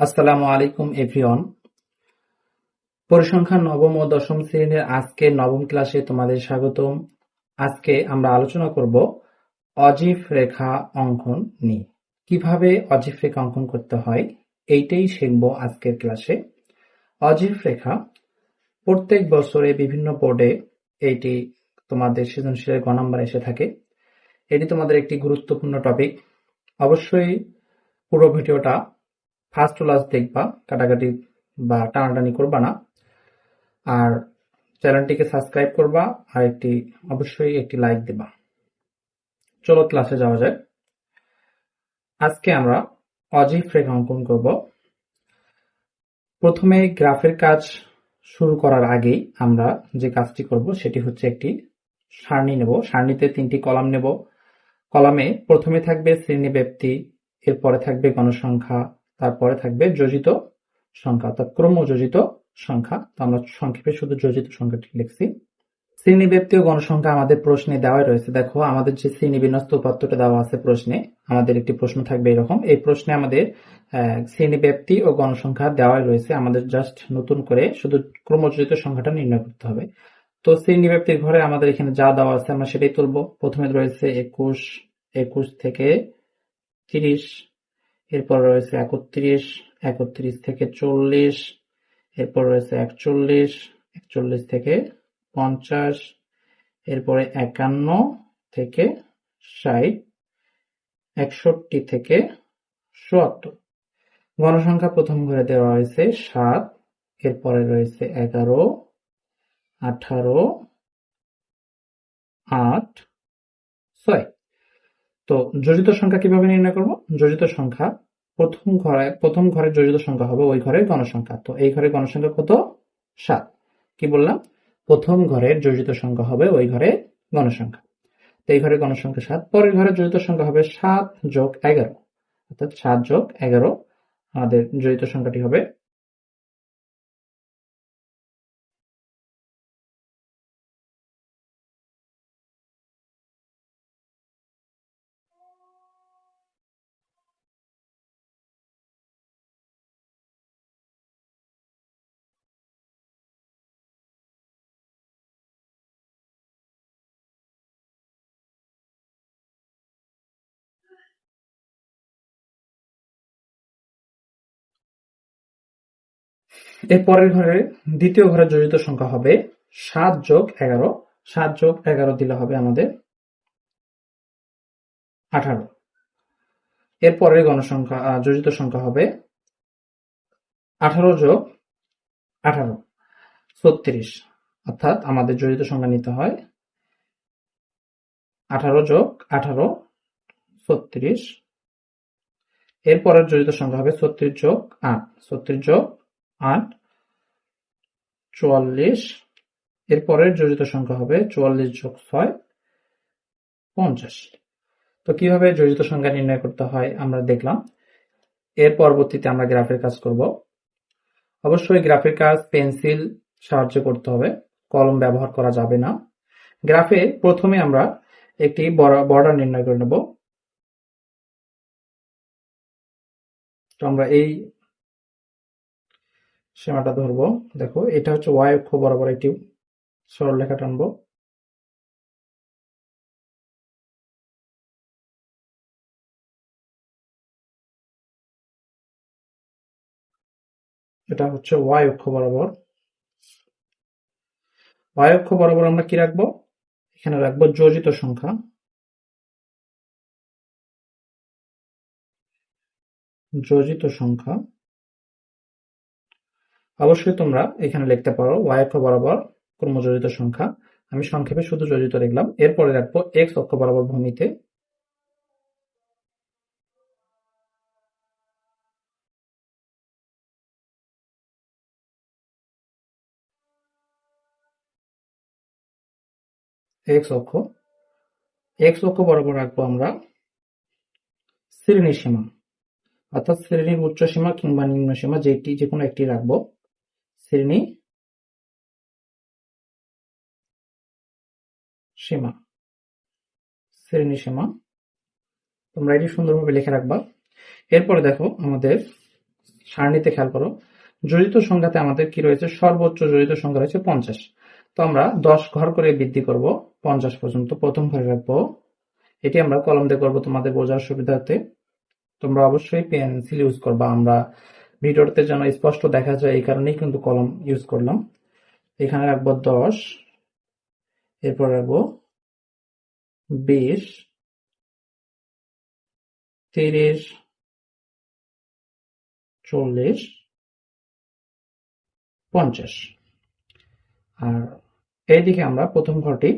আসসালামু আলাইকুম, এভরিওয়ান। পরিসংখ্যান নবম ও দশম শ্রেণির আজকে নবম ক্লাসে তোমাদের স্বাগতম। আজকে আমরা আলোচনা করব অজিফ রেখা অঙ্কন নিয়ে। কীভাবে অজিফ রেখা অঙ্কন করতে হয়, এইটাই শিখব আজকের ক্লাসে। অজিফ রেখা, প্রত্যেক বছরে বিভিন্ন বোর্ডে এইটি তোমাদের সৃজনশীলের গ নম্বর এসে থাকে। এটি তোমাদের একটি গুরুত্বপূর্ণ টপিক অবশ্যই পুরো ভিডিওটা ফার্স্ট টু লাস্ট দেখবা কাটাকাটি বা টানাটানি করবা না। আর চ্যানেলটিকে সাবস্ক্রাইব করবা আর একটি, অবশ্যই একটি লাইক দেবা। চলো ক্লাসে যাওয়া যায় আজকে আমরা অজিফ রেখা অঙ্কন করব। প্রথমে গ্রাফের কাজ শুরু করার আগেই আমরা যে কাজটি করব সেটি হচ্ছে একটি সারণী নেব। সারণীতে তিনটি কলাম নেব। কলামে প্রথমে থাকবে শ্রেণি ব্যক্তি এরপরে থাকবে গণসংখ্যা তারপরে থাকবে যোজিত সংখ্যা, অর্থাৎ ক্রমযোজিত সংখ্যা। তো আমরা সংক্ষেপে শুধু যোজিত সংখ্যাটি লিখছি। শ্রেণি ব্যক্তি ও গণসংখ্যা আমাদের প্রশ্নে দেওয়াই রয়েছে। দেখো, আমাদের যে শ্রেণি বিন্যস্ত উপাত্তটা দেওয়া আছে প্রশ্নে, আমাদের একটি প্রশ্ন থাকবে এরকম। এই প্রশ্নে আমাদের শ্রেণি ব্যক্তি ও গণসংখ্যা দেওয়াই রয়েছে। আমাদের জাস্ট নতুন করে শুধু ক্রমযোজিত সংখ্যাটা নির্ণয় করতে হবে। তো শ্রেণি ব্যক্তির ঘরে আমাদের এখানে যা দেওয়া আছে আমরা সেটাই তুলবো। প্রথমে রয়েছে একুশ একুশ থেকে তিরিশ এরপর রয়েছে একত্রিশ একত্রিশ থেকে চল্লিশ, এরপর রয়েছে একচল্লিশ একচল্লিশ থেকে পঞ্চাশ, এরপরে একান্ন থেকে ষাট, একষট্টি থেকে চুয়াত্তর। গণসংখ্যা প্রথম ঘরে দেওয়া হয়েছে সাত, এরপরে রয়েছে এগারো, আঠারো, আট, ছয়। তো যোজিত সংখ্যা কীভাবে নির্ণয় করব? যোজিত সংখ্যা প্রথম ঘরে প্রথম ঘরে জড়িত সংখ্যা হবে ওই ঘরের গণসংখ্যা। তো এই ঘরের গণসংখ্যা কত? সাত। কি বললাম? প্রথম ঘরের জড়িত সংখ্যা হবে ওই ঘরে গণসংখ্যা। তো এই ঘরে গণসংখ্যা সাত, পরের ঘরে জড়িত সংখ্যা হবে সাত যোগ এগারো। অর্থাৎ সাত যোগ এগারো। আমাদের জড়িত সংখ্যাটি হবে এর পরের ঘরে দ্বিতীয় ঘরে জড়িত সংখ্যা হবে সাত যোগ এগারো। সাত যোগ এগারো দিলে হবে আমাদের আঠারো। এর পরের গণসংখ্যা জড়িত সংখ্যা হবে আঠারো যোগ আঠারো, ছত্রিশ। অর্থাৎ আমাদের জড়িত সংখ্যা নিতে হয় আঠারো যোগ আঠারো, ছত্রিশ। এরপরের জড়িত সংখ্যা হবে ছত্রিশ যোগ আট, ছত্রিশ যোগ আট, চুয়াল্লিশ, এরপরের জড়িত সংখ্যা হবে চুয়াল্লিশ যোগ ছয়, পঞ্চাশ। তো কীভাবে জড়িত সংখ্যা নির্ণয় করতে হয় আমরা দেখলাম। এর পরবর্তীতে আমরা গ্রাফের কাজ করব। অবশ্যই গ্রাফের কাজ পেন্সিল সাহায্য করতে হবে, কলম ব্যবহার করা যাবে না। গ্রাফে প্রথমে আমরা একটি বর্ডার নির্ণয় করে নেব। তো আমরা এই সীমাটা ধরবো। দেখো, এটা হচ্ছে ওয়াই অক্ষ বরাবর একটি সরল রেখা টানবো। এটা হচ্ছে ওয়াই অক্ষ বরাবর। ওয়াই অক্ষ বরাবর আমরা কি রাখব? এখানে রাখব যোজিত সংখ্যা। যোজিত সংখ্যা। অবশ্যই তোমরা এখানে লিখতে পারো ওয়াই অক্ষ বরাবর ক্রমজড়িত সংখ্যা। আমি সংক্ষেপে শুধু জড়িত লিখলাম এরপরে রাখব এক্স অক্ষ বরাবর ভূমিতে। এক্স অক্ষ। এক্স অক্ষ বরাবর রাখব আমরা শ্রেণি সীমা। অর্থাৎ শ্রেণির উচ্চ সীমা কিংবা নিম্ন সীমা যেটি যে কোনো একটি রাখব। শ্রেণি সীমা। শ্রেণি সীমা। তোমরা এটি সুন্দরভাবে লিখে রাখবা। এরপরে দেখো আমাদের সারণীতে খেয়াল করো, জড়িত সংখ্যাতে আমাদের কি রয়েছে? সর্বোচ্চ জড়িত সংখ্যা রয়েছে পঞ্চাশ। তো আমরা দশ ঘর করে বৃদ্ধি করব পঞ্চাশ পর্যন্ত। প্রথম ঘরে রাখব। এটি আমরা কলম দিয়ে করব তোমাদের বোঝার সুবিধাতে তোমরা অবশ্যই পেন্সিল ইউজ করবা। আমরা ভিডিওতে যেন স্পষ্ট দেখা যায়, এই কারণেই কিন্তু কলম ইউজ করলাম। এখানে রাখব দশ, এরপর রাখব বিশ, তিরিশ, চল্লিশ, পঞ্চাশ। আর এইদিকে আমরা প্রথম ঘরটি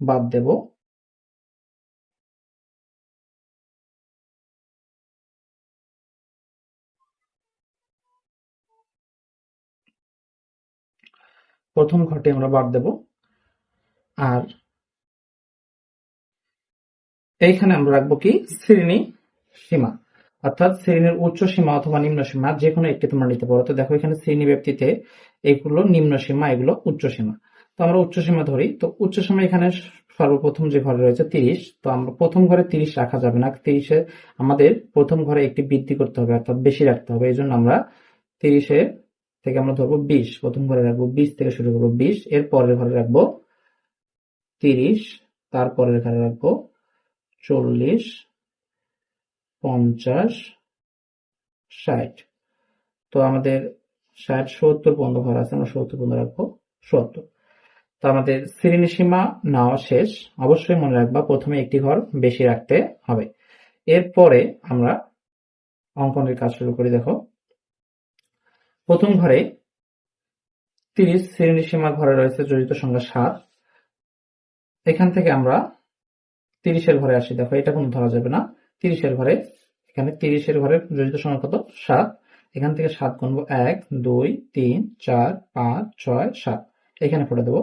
বাদ দেব। প্রথম ঘরটি আমরা বাদ দেব। আর এইখানে আমরা রাখব কি? শ্রেণি সীমা। অর্থাৎ শ্রেণির উচ্চ সীমা অথবা নিম্ন সীমা যে কোনো একটি তোমরা নিতে পারো। তো দেখো এখানে শ্রেণি ব্যক্তিতে এগুলো নিম্ন সীমা, এগুলো উচ্চ সীমা। তো আমরা উচ্চ সীমা ধরি। তো উচ্চ সীমা এখানে সর্বপ্রথম যে ঘরে রয়েছে তিরিশ। তো আমরা প্রথম ঘরে তিরিশ রাখা যাবে না। তিরিশে আমাদের প্রথম ঘরে একটি বৃদ্ধি করতে হবে, অর্থাৎ বেশি রাখতে হবে। এই জন্য আমরা তিরিশে থেকে আমরা ধরবো বিশ। প্রথম ঘরে রাখব বিশ থেকে শুরু করব বিশ। এর পরের ঘরে রাখব তিরিশ। তারপরের ঘরে রাখব চল্লিশ, পঞ্চাশ, ষাট। তো আমাদের ষাট, সত্তর পর্যন্ত ঘর আছে, আমরা সত্তর পর্যন্ত রাখব। সত্তর। তো আমাদের শ্রেণি সীমা নেওয়া শেষ। অবশ্যই মনে রাখবা, প্রথমে একটি ঘর বেশি রাখতে হবে। এরপরে আমরা অঙ্কনের কাজ শুরু করি, দেখো। প্রথম ঘরে তিরিশ শ্রেণি সীমা ঘরে রয়েছে জড়িত সংখ্যা সাত। এখান থেকে আমরা তিরিশের ঘরে আসি। দেখো, এটা কোনো ধরা যাবে না। তিরিশের ঘরে, এখানে তিরিশের ঘরে জড়িত সংখ্যা কত? সাত। এখান থেকে সাত গুনবো এক, দুই, তিন, চার, পাঁচ, ছয়, সাত। এখানে পড়ে দেবো।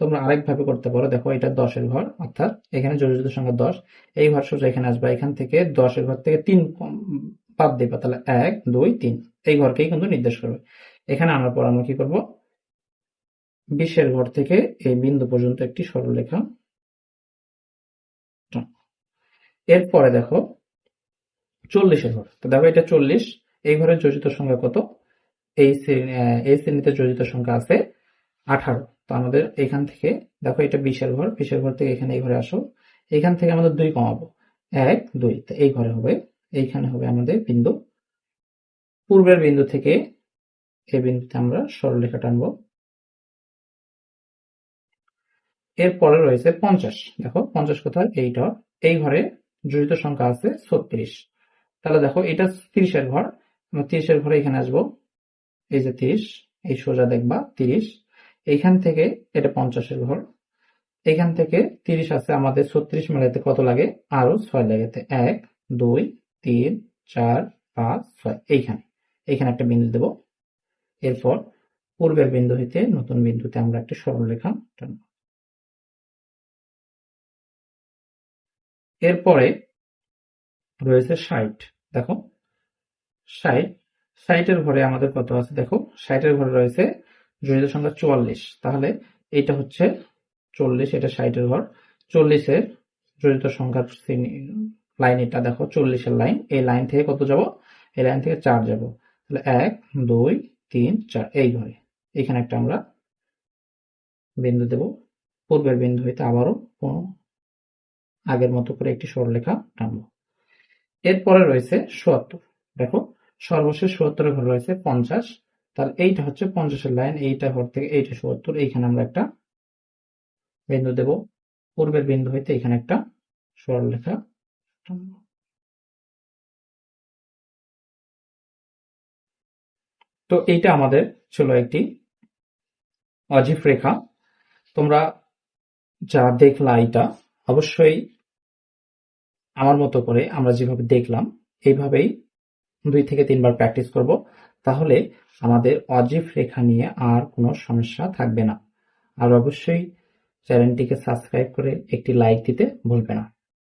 তোমরা আরেকভাবে করতে পারো। দেখো, এটা দশের ঘর, অর্থাৎ এখানে জড়িত সংখ্যা দশ। এই ঘর সোজা এখানে আসবে। এখান থেকে দশের ঘর থেকে তিন বাদ দেবে। তাহলে এক, দুই, তিন। এই ঘরকেই কিন্তু নির্দেশ করবে। এখানে আনার পর আমরা কি করব? বিশের ঘর থেকে এই বিন্দু পর্যন্ত একটি সরলরেখা এরপরে দেখো, চল্লিশের ঘর। তো দেখো এটা চল্লিশ। এই ঘরের যোজিত সংখ্যা কত? এই এই শ্রেণীতে যোজিত সংখ্যা আছে আঠারো। তো আমাদের এখান থেকে, দেখো এটা বিশের ঘর। বিশের ঘর থেকে এখানে এই ঘরে আসো। এখান থেকে আমাদের দুই কমাবো। এক, দুই। তো এই ঘরে হবে, এইখানে হবে আমাদের বিন্দু পূর্বের বিন্দু থেকে এই বিন্দুতে আমরা সরলরেখা টানবো। এরপরে রয়েছে পঞ্চাশ। দেখো, পঞ্চাশ কোথায়? এইটা। এই ঘরে জড়িত সংখ্যা আছে ছত্রিশ। তাহলে দেখো, এটা তিরিশের ঘর। তিরিশের ঘরে এখানে আসব। এই যে তিরিশ, এই সোজা দেখবা, তিরিশ। এইখান থেকে এটা পঞ্চাশের ঘর। এখান থেকে তিরিশ আছে আমাদের ছত্রিশ মেলাতে কত লাগে? আরও ছয় লাগাতে এক, দুই, তিন, চার, পাঁচ, ছয়। এইখানে। এইখানে একটা বিন্দু দেব। এরপর পূর্বের বিন্দু হইতে নতুন বিন্দুতে আমরা একটা সরলরেখা টানব। এরপরে রয়েছে ষাট। দেখো, ষাট, ষাটের ঘরে আমাদের কত আছে? দেখো, ষাটের ঘরে রয়েছে জড়িত সংখ্যা চুয়াল্লিশ। তাহলে এটা হচ্ছে চল্লিশ, এটা ষাটের ঘর। চল্লিশের জড়িত সংখ্যার লাইন এটা দেখো, চল্লিশের লাইন। এই লাইন থেকে কত যাব? এই লাইন থেকে চার যাব। তাহলে এক, দুই, তিন, চার, এই ঘরে এখানে একটা আমরা বিন্দু দেব। পূর্বের বিন্দু হইতে আবারও আগের মতো করে একটি সরলরেখা টানবো। এরপরে রয়েছে সোয়াত্তর দেখো, সর্বশেষ সোয়াত্তরের ঘর রয়েছে পঞ্চাশ। তাহলে এইটা হচ্ছে পঞ্চাশের লাইন, এইটা ঘর থেকে এইটা সুয়াত্তর এইখানে আমরা একটা বিন্দু দেব। পূর্বের বিন্দু হইতে এখানে একটা সরলরেখা তো এইটা আমাদের ছিল একটি অজিফ রেখা। তোমরা যা দেখলা এটা অবশ্যই আমার মতো করে আমরা যেভাবে দেখলাম, এইভাবেই দুই থেকে তিনবার প্র্যাকটিস করব। তাহলে আমাদের অজিফ রেখা নিয়ে আর কোনো সমস্যা থাকবে না। আর অবশ্যই চ্যানেলটিকে সাবস্ক্রাইব করে একটি লাইক দিতে ভুলবে না।